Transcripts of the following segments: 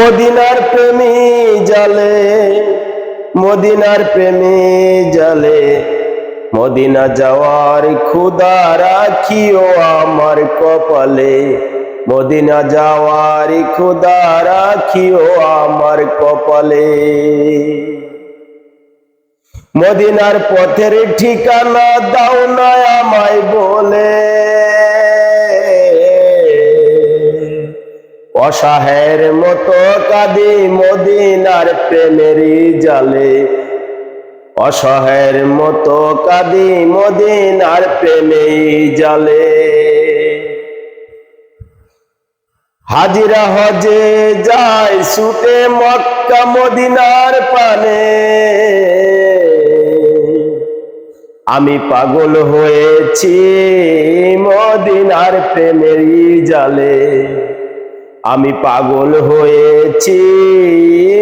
মদিনার প্রেমী জালে, মদিনার প্রেমী জালে। মদিনা যাওয়ার ক্ষুদা রাখিও আমার কপালে। মদিনা যাওয়ার ক্ষুদা রাখিও আমার কপালে। মদিনার পথের ঠিকানা দাও না আমায় বলে। অসহায়ের মতো কাঁদি মদিনার প্রেমেরই জালে। অসহায়ের মতো কাঁদি মদিনার প্রেমেই জালে। হাজিরা হজে যায় ছুটে মক্কা মদিনার পানে। আমি পাগল হয়েছি মদিনার প্রেমেরই জালে। আমি পাগল হয়েছি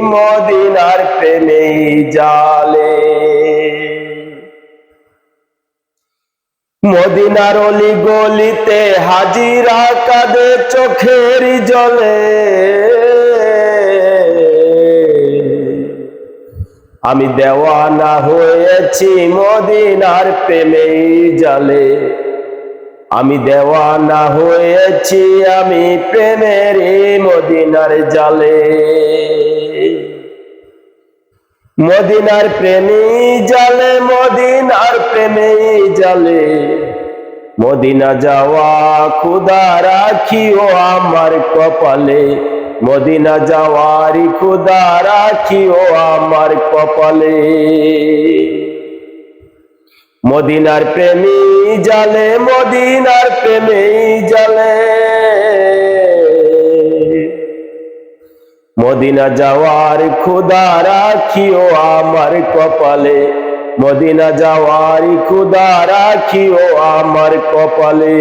মদিনার প্রেমেই জালে। মদিনার অলি গলিতে হাজিরা কাঁদে চোখের জলে। আমি দেওয়ানা হয়েছি মদিনার প্রেমেই জালে। আমি দেওয়ানা হয়েছি আমি প্রেমের মদিনার জালে। মদিনার প্রেমী জালে, মদিনার প্রেমী জালে। মদিনা যাওয়া খুদা রাখিও আমার কপালে। মদিনা যাওয়ারি খুদা রাখিও আমার কপালে। মদিনার প্রেমী জালে, মদিনার প্রেমী জালে। মদিনা যাওয়ার খুদা রাখিও আমার কপালে। মদিনা যাওয়ার খুদা রাখিও আমার কপালে।